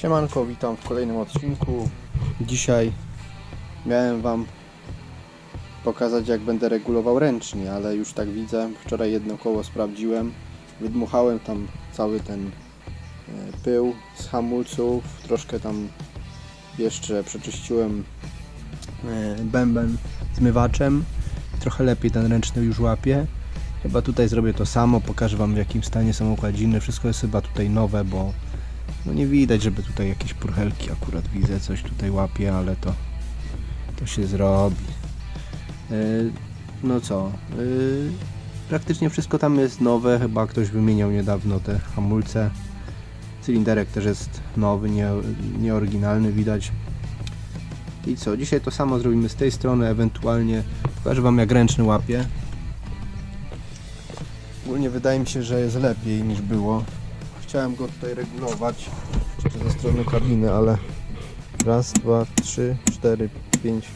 Siemanko, witam w kolejnym odcinku. Dzisiaj miałem Wam pokazać jak będę regulował ręcznie, ale już tak widzę, wczoraj jedno koło sprawdziłem, wydmuchałem tam cały ten e, pył z hamulców, troszkę tam jeszcze przeczyściłem e, bęben zmywaczem, trochę lepiej ten ręczny już łapie. Chyba tutaj zrobię to samo, pokażę Wam w jakim stanie są układziny, wszystko jest chyba tutaj nowe, bo no nie widać, żeby tutaj jakieś purchelki akurat widzę, coś tutaj łapie, ale to to się zrobi. Yy, no co, yy, praktycznie wszystko tam jest nowe, chyba ktoś wymieniał niedawno te hamulce. Cylinderek też jest nowy, nie, widać. I co, dzisiaj to samo zrobimy z tej strony, ewentualnie pokażę Wam jak ręczny łapie. Ogólnie wydaje mi się, że jest lepiej niż było. Chciałem go tutaj regulować ze strony kabiny, ale raz, dwa, trzy, cztery, pięć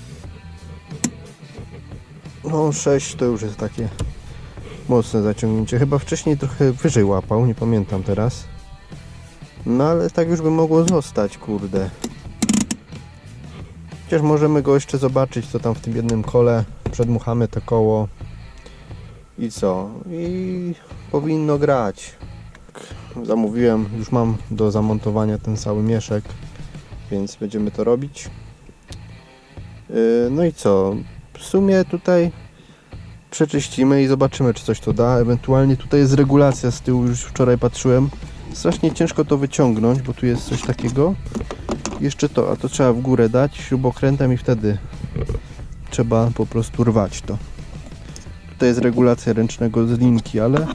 no sześć to już jest takie mocne zaciągnięcie. Chyba wcześniej trochę wyżej łapał, nie pamiętam teraz. No ale tak już by mogło zostać, kurde. Chociaż możemy go jeszcze zobaczyć, co tam w tym jednym kole. Przedmuchamy to koło. I co? I powinno grać. Zamówiłem, już mam do zamontowania ten cały mieszek, więc będziemy to robić. Yy, No i co? W sumie tutaj przeczyścimy i zobaczymy, czy coś to da. Ewentualnie tutaj jest regulacja z tyłu, już wczoraj patrzyłem. Strasznie ciężko to wyciągnąć, bo tu jest coś takiego. Jeszcze to, a to trzeba w górę dać śrubokrętem i wtedy trzeba po prostu rwać to. Tutaj jest regulacja ręcznego z linki, ale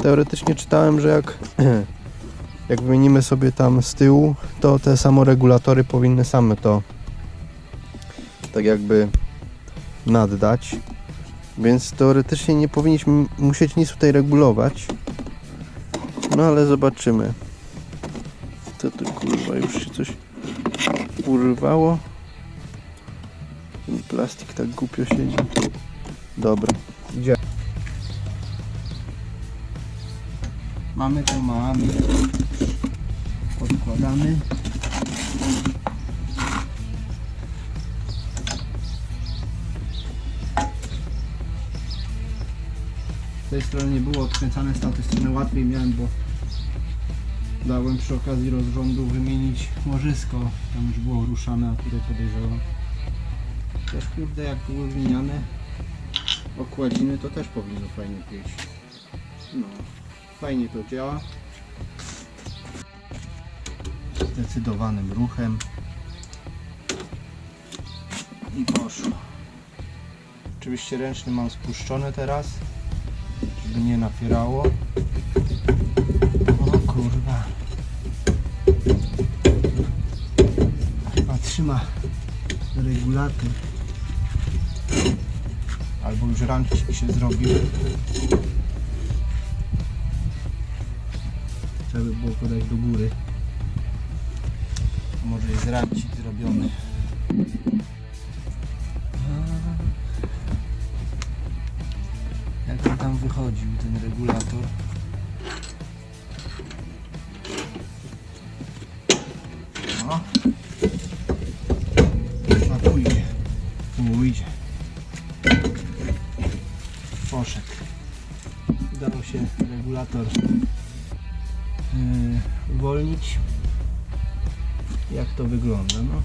teoretycznie czytałem, że jak, jak wymienimy sobie tam z tyłu, to te samoregulatory powinny same to tak jakby naddać. Więc teoretycznie nie powinniśmy musieć nic tutaj regulować. No ale zobaczymy. Co tu kurwa już się coś urwało? Ten plastik tak głupio siedzi. Dobra, Mamy to, mamy. Odkładamy. Z tej strony nie było odkręcane, z tamtej strony łatwiej miałem, bo dałem przy okazji rozrządu wymienić łożysko. Tam już było ruszane, a tutaj podejrzewam. Też kurde, jak były wymieniane okładziny, to też powinno fajnie pieć. No, fajnie to działa. Zdecydowanym ruchem. I poszło. Oczywiście ręczny mam spuszczony teraz żeby nie napierało. O kurwa. Chyba trzyma regulator. Albo już rancik się zrobił. Było podać do góry. Może jest rancik zrobiony. Jak on tam wychodził, ten regulator. To wygląda? No.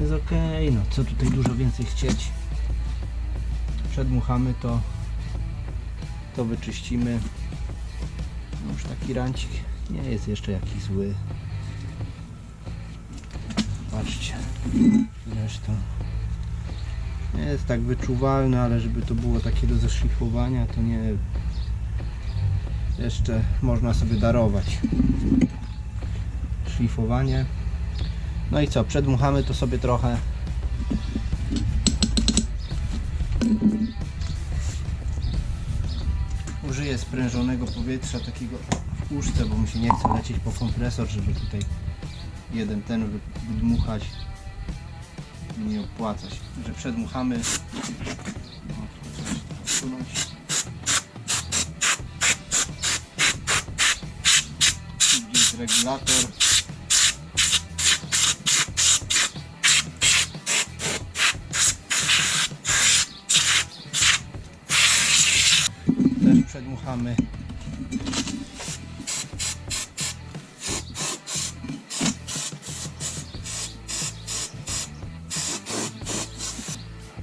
Jest ok, no co tutaj dużo więcej chcieć. Przedmuchamy to. To wyczyścimy. No już taki rancik nie jest jeszcze jakiś zły. Patrzcie zresztą. Nie jest tak wyczuwalny ale żeby to było takie do zeszlifowania to nie. Jeszcze można sobie darować szlifowanie no i co przedmuchamy to sobie trochę użyję sprężonego powietrza takiego w puszce, bo mi się nie chce lecieć po kompresor, żeby tutaj jeden ten wy- wydmuchać. Nie opłaca się. Że przedmuchamy. To przedmuchamy.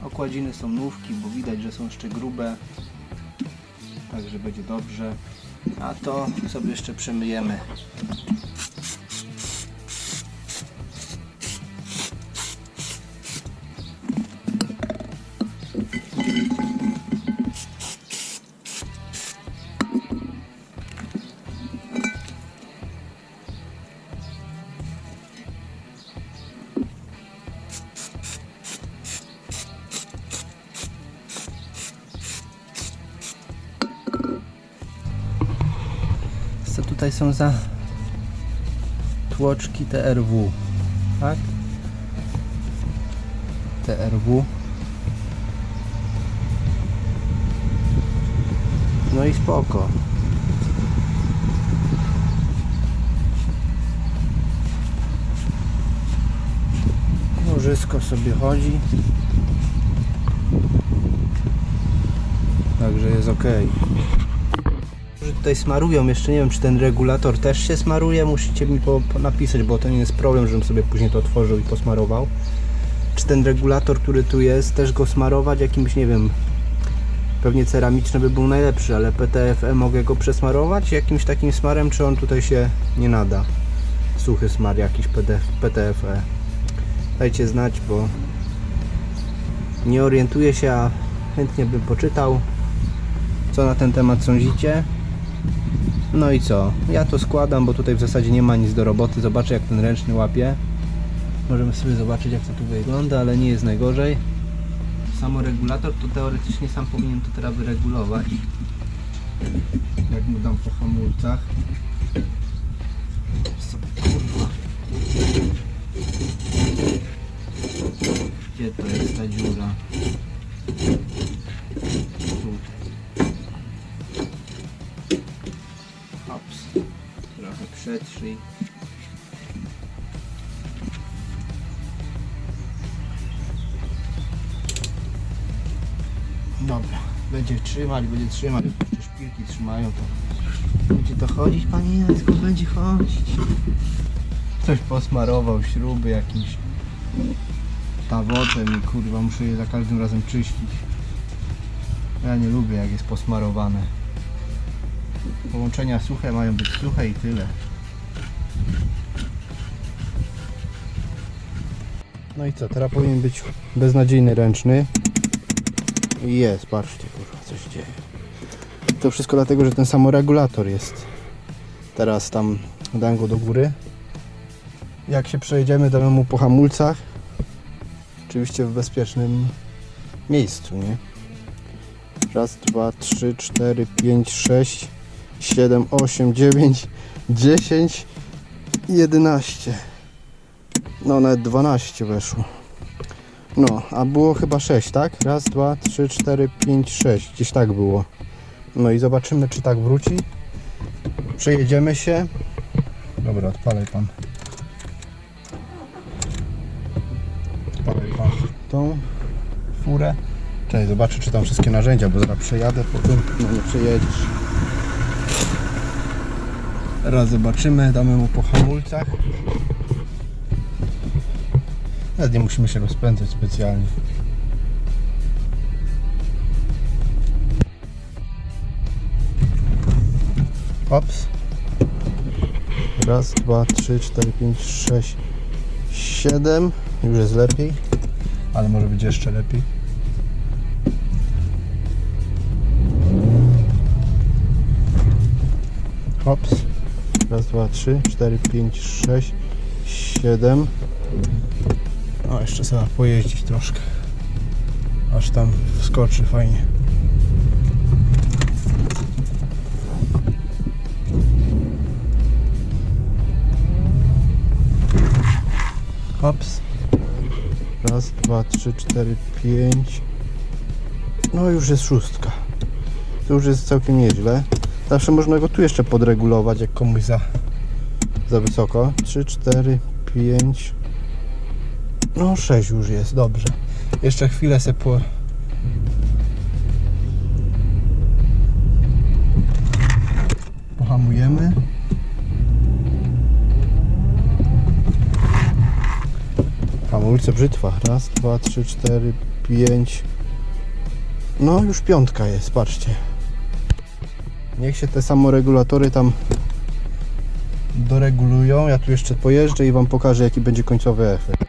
Okładziny są nówki, bo widać, że są jeszcze grube. Także będzie dobrze. A to sobie jeszcze przemyjemy. Są za tłoczki TRW? Tak? TRW. No i spoko. Łożysko sobie chodzi. Także jest ok. Tutaj smarują, jeszcze nie wiem czy ten regulator też się smaruje, musicie mi po, po napisać, bo to nie jest problem, żebym sobie później to otworzył i posmarował. Czy ten regulator, który tu jest, też go smarować jakimś, nie wiem, pewnie ceramiczny by był najlepszy, ale PTFE mogę go przesmarować jakimś takim smarem, czy on tutaj się nie nada? Suchy smar jakiś PTFE. Dajcie znać, bo nie orientuję się, a chętnie bym poczytał. Co na ten temat sądzicie? No i co? Ja to składam, bo tutaj w zasadzie nie ma nic do roboty. Zobaczę jak ten ręczny łapie. Możemy sobie zobaczyć jak to tu wygląda, ale nie jest najgorzej. Samoregulator to teoretycznie sam powinien to teraz wyregulować. Jak mu dam po hamulcach. Gdzie to jest ta dziura? Przetrzyj. Dobra, będzie trzymać, będzie trzymać. Jak jeszcze szpilki trzymają, to będzie to chodzić, panie Jacku, będzie chodzić. Ktoś posmarował śruby jakimś tawotem i kurwa muszę je za każdym razem czyścić. Ja nie lubię jak jest posmarowane. Połączenia suche mają być suche i tyle. No i co, teraz powinien być beznadziejny ręczny. Jest, patrzcie, kurwa, coś dzieje. To wszystko dlatego, że ten samoregulator jest. Teraz tam dam go do góry. Jak się przejedziemy, damy mu po hamulcach. Oczywiście w bezpiecznym miejscu, nie? Raz, dwa, trzy, cztery, pięć, sześć, siedem, osiem, dziewięć, dziesięć jedenaście. No, nawet dwanaście weszło. No, a było chyba 6, tak? Raz, dwa, trzy, cztery, pięć, sześć. Gdzieś tak było. No i zobaczymy, czy tak wróci. Przejedziemy się. Dobra, odpalaj pan. Odpalaj pan tą furę. Cześć, zobaczę, czy tam wszystkie narzędzia, bo zaraz przejadę po tym. No nie przejedziesz. Raz zobaczymy, damy mu po hamulcach. Nawet nie musimy się rozpędzać specjalnie. Ops. Raz, dwa, trzy, cztery, pięć, sześć, siedem. Już jest lepiej. Ale może być jeszcze lepiej. Hops. Raz, dwa, trzy, cztery, pięć, sześć, siedem. O, jeszcze trzeba pojeździć troszkę. Aż tam wskoczy fajnie. Hops. Raz, dwa, trzy, cztery, pięć. No już jest szóstka. To już jest całkiem nieźle. Zawsze można go tu jeszcze podregulować, jak komuś za, za wysoko. Trzy, cztery, pięć. No 6 już jest, dobrze. Jeszcze chwilę se po... Pohamujemy. Hamulce brzytwa. Raz, dwa, trzy, cztery, pięć. No już piątka jest, patrzcie. Niech się te samoregulatory tam doregulują. Ja tu jeszcze pojeżdżę i Wam pokażę jaki będzie końcowy efekt.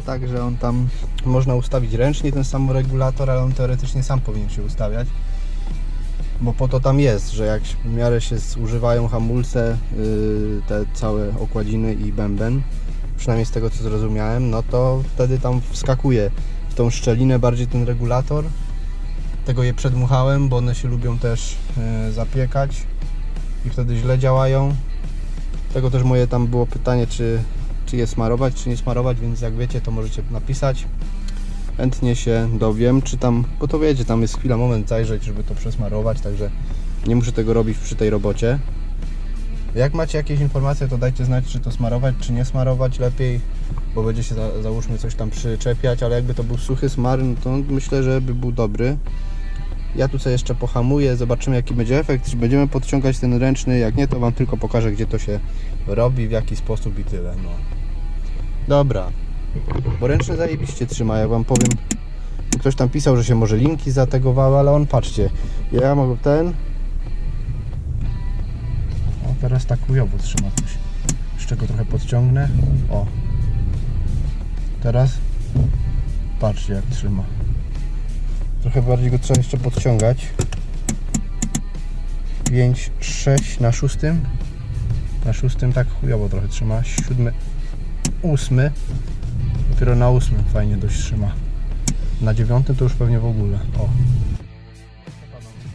Tak, że on tam można ustawić ręcznie ten samoregulator, ale on teoretycznie sam powinien się ustawiać. Bo po to tam jest, że jak w miarę się zużywają hamulce, yy, te całe okładziny i bęben, przynajmniej z tego co zrozumiałem, no to wtedy tam wskakuje w tą szczelinę bardziej ten regulator. Tego je przedmuchałem, bo one się lubią też yy, zapiekać i wtedy źle działają. Tego też moje tam było pytanie, czy, czy je smarować, czy nie smarować, więc jak wiecie, to możecie napisać. Chętnie się dowiem, czy tam, bo to wiecie, tam jest chwila, moment zajrzeć, żeby to przesmarować, także nie muszę tego robić przy tej robocie. Jak macie jakieś informacje, to dajcie znać, czy to smarować, czy nie smarować lepiej, bo będzie się za, załóżmy coś tam przyczepiać, ale jakby to był suchy smar, to myślę, że by był dobry. Ja tu sobie jeszcze pohamuję, zobaczymy jaki będzie efekt, czy będziemy podciągać ten ręczny, jak nie to Wam tylko pokażę gdzie to się robi, w jaki sposób i tyle, no. Dobra, bo ręczny zajebiście trzyma, ja Wam powiem, ktoś tam pisał, że się może linki zategowały, ale on, patrzcie, ja mogę ten, o teraz tak chujowo trzyma coś, jeszcze go trochę podciągnę, o, teraz, patrzcie jak trzyma. Trochę bardziej go trzeba jeszcze podciągać. 5, 6 na szóstym. Na szóstym tak chujowo trochę trzyma. Siódmy, ósmy. Dopiero na ósmym fajnie dość trzyma. Na dziewiątym to już pewnie w ogóle. O.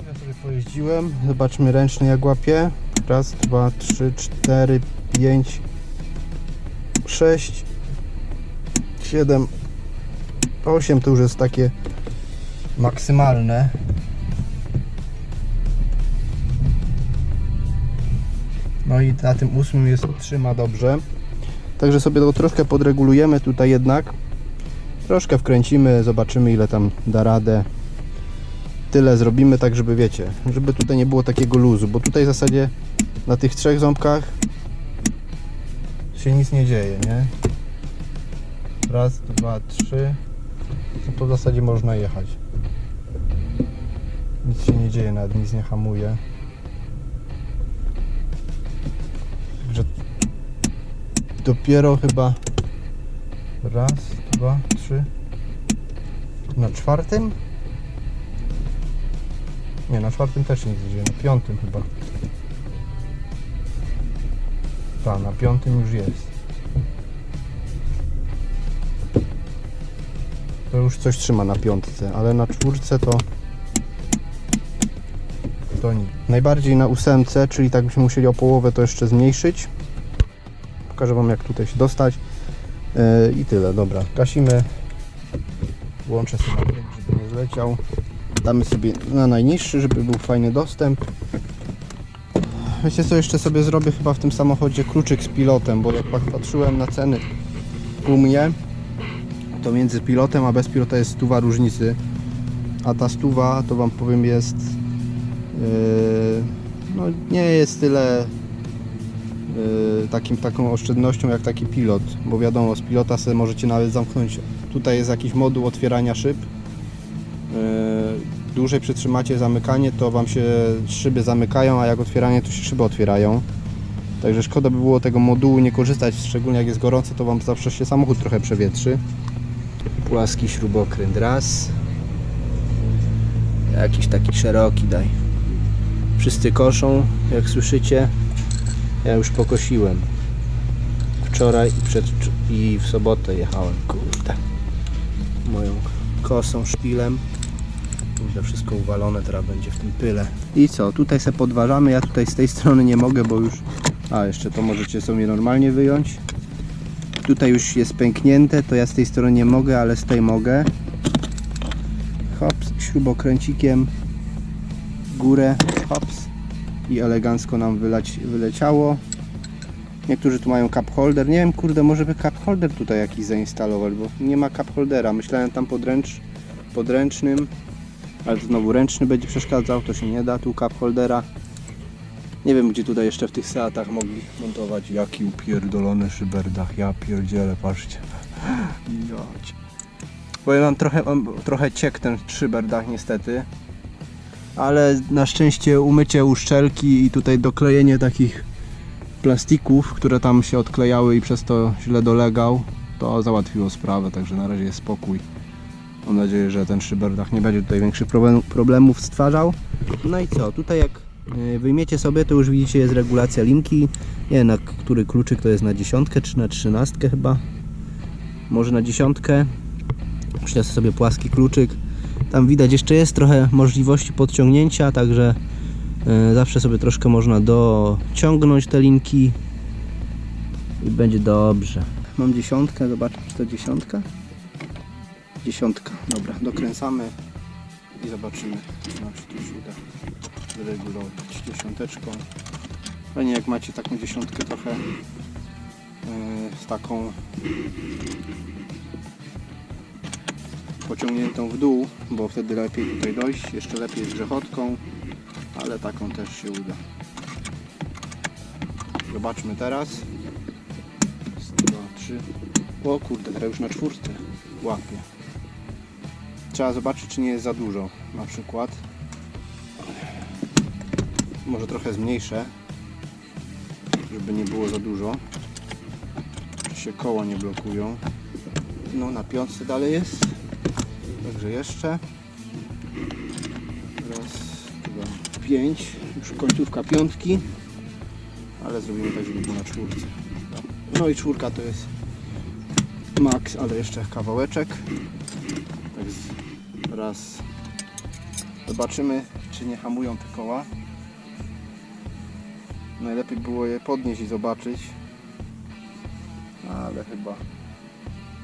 Ja sobie pojeździłem. Zobaczmy ręczny jak łapie. Raz, dwa, trzy, cztery, pięć, sześć, siedem, osiem to już jest takie maksymalne. No i na tym ósmym jest trzyma dobrze. Także sobie to troszkę podregulujemy tutaj jednak. Troszkę wkręcimy, zobaczymy ile tam da radę. Tyle zrobimy tak, żeby wiecie, żeby tutaj nie było takiego luzu, bo tutaj w zasadzie na tych trzech ząbkach się nic nie dzieje, nie? Raz, dwa, trzy. No to w zasadzie można jechać. Nic się nie dzieje, nawet nic nie hamuje. Także dopiero chyba raz, dwa, trzy. Na czwartym? Nie, na czwartym też nic nie dzieje, na piątym chyba. Tak, na piątym już jest. To już coś trzyma na piątce, ale na czwórce to Najbardziej na ósemce, czyli tak byśmy musieli o połowę to jeszcze zmniejszyć. Pokażę Wam jak tutaj się dostać. Yy, I tyle, dobra. Gasimy. Włączę sobie żeby nie zleciał. Damy sobie na najniższy, żeby był fajny dostęp. Wiecie co, jeszcze sobie zrobię chyba w tym samochodzie kluczyk z pilotem, bo jak patrzyłem na ceny u mnie, to między pilotem a bez pilota jest stuwa różnicy. A ta stuwa, to Wam powiem, jest no nie jest tyle yy, takim, taką oszczędnością jak taki pilot, bo wiadomo z pilota sobie możecie nawet zamknąć tutaj jest jakiś moduł otwierania szyb. Yy, dłużej przytrzymacie zamykanie to Wam się szyby zamykają a jak otwieranie to się szyby otwierają. Także szkoda by było tego modułu nie korzystać szczególnie jak jest gorąco to Wam zawsze się samochód trochę przewietrzy. Płaski śrubokręt raz. Jakiś taki szeroki daj Wszyscy koszą, jak słyszycie. Ja już pokosiłem. Wczoraj i, przed, i w sobotę jechałem. Kurde. Moją kosą, szpilem. Kurde, wszystko uwalone teraz będzie w tym pyle. I co? Tutaj se podważamy. Ja tutaj z tej strony nie mogę, bo już... A, jeszcze to możecie sobie normalnie wyjąć. Tutaj już jest pęknięte, to ja z tej strony nie mogę, ale z tej mogę. Hops, śrubokręcikiem górę, hops i elegancko nam wyleciało. Niektórzy tu mają cup holder. Nie wiem, kurde, może by cup holder tutaj jakiś zainstalować, bo nie ma cup holdera. Myślałem tam podręcz, podręcznym, ale znowu ręczny będzie przeszkadzał, to się nie da tu cup holdera. Nie wiem, gdzie tutaj jeszcze w tych Seatach mogli montować. Jaki upierdolony szyberdach. Ja pierdzielę, patrzcie. Jać. Powiem wam, trochę, mam trochę ciek ten szyberdach niestety. Ale na szczęście umycie uszczelki i tutaj doklejenie takich plastików, które tam się odklejały i przez to źle dolegał, to załatwiło sprawę, także na razie jest spokój. Mam nadzieję, że ten szyberdach nie będzie tutaj większych problem- problemów stwarzał. No i co, tutaj jak y, wyjmiecie sobie, to już widzicie jest regulacja linki. Nie wiem na który kluczyk to jest na dziesiątkę czy na trzynastkę chyba. Może na dziesiątkę. Przyniosę sobie płaski kluczyk. Tam widać jeszcze jest trochę możliwości podciągnięcia, także y, zawsze sobie troszkę można dociągnąć te linki i będzie dobrze. Mam dziesiątkę, zobaczę czy to dziesiątka. Dziesiątka, dobra, dokręcamy i zobaczymy, czy nam się uda wyregulować dziesiąteczką. Fajnie jak macie taką dziesiątkę trochę yy, z taką pociągniętą w dół, bo wtedy lepiej tutaj dojść, jeszcze lepiej z grzechotką, ale taką też się uda. Zobaczmy teraz. Raz, dwa, trzy. O kurde, teraz już na czwórce łapie. Trzeba zobaczyć, czy nie jest za dużo. Na przykład. Może trochę zmniejszę, żeby nie było za dużo. Czy się koła nie blokują. No na piątce dalej jest. Także jeszcze. Raz, dwa, pięć. Już końcówka piątki. Ale zrobimy tak, żeby było na czwórce. No i czwórka to jest max, ale jeszcze kawałeczek. Tak raz. Zobaczymy, czy nie hamują te koła. Najlepiej było je podnieść i zobaczyć. Ale chyba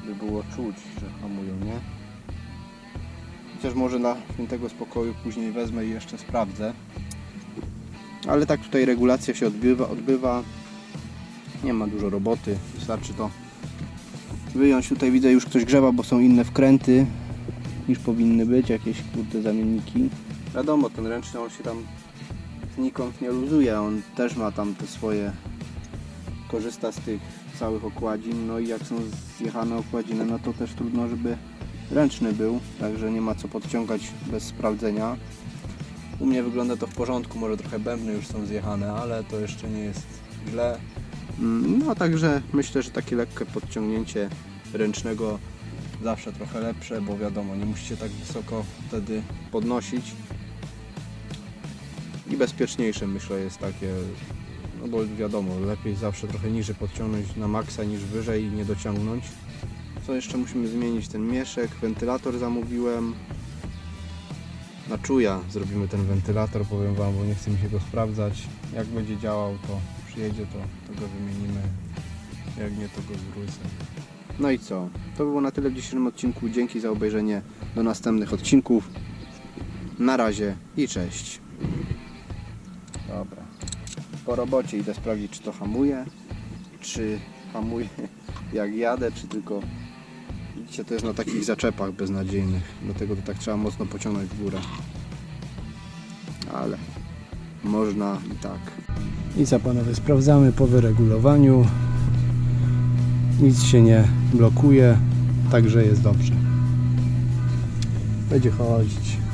by było czuć, że hamują, nie? Chociaż może dla świętego spokoju później wezmę i jeszcze sprawdzę. Ale tak tutaj regulacja się odbywa, odbywa. Nie ma dużo roboty, wystarczy to wyjąć. Tutaj widzę już ktoś grzewa, bo są inne wkręty niż powinny być, jakieś kurde zamienniki. Wiadomo, ten ręczny on się tam znikąd nie luzuje, on też ma tam te swoje, korzysta z tych całych okładzin, no i jak są zjechane okładziny, no to też trudno, żeby ręczny był, także nie ma co podciągać bez sprawdzenia. U mnie wygląda to w porządku, może trochę bębny już są zjechane, ale to jeszcze nie jest źle. Mm, No także myślę, że takie lekkie podciągnięcie ręcznego zawsze trochę lepsze, bo wiadomo, nie musicie tak wysoko wtedy podnosić. I bezpieczniejsze myślę jest takie, no bo wiadomo, lepiej zawsze trochę niżej podciągnąć na maksa niż wyżej i nie dociągnąć. Co jeszcze musimy zmienić? Ten mieszek, wentylator zamówiłem. Na czuja zrobimy ten wentylator, powiem Wam, bo nie chce mi się go sprawdzać. Jak będzie działał, to przyjedzie, to, to go wymienimy. Jak nie, to go zwrócę. No i co? To było na tyle w dzisiejszym odcinku. Dzięki za obejrzenie. Do następnych odcinków. Na razie i cześć. Dobra. Po robocie idę sprawdzić, czy to hamuje, czy hamuje jak jadę, czy tylko... Widzicie, to jest na takich zaczepach beznadziejnych. Dlatego to tak trzeba mocno pociągnąć w górę. Ale można i tak. I co panowie, sprawdzamy po wyregulowaniu. Nic się nie blokuje, także jest dobrze. Będzie chodzić.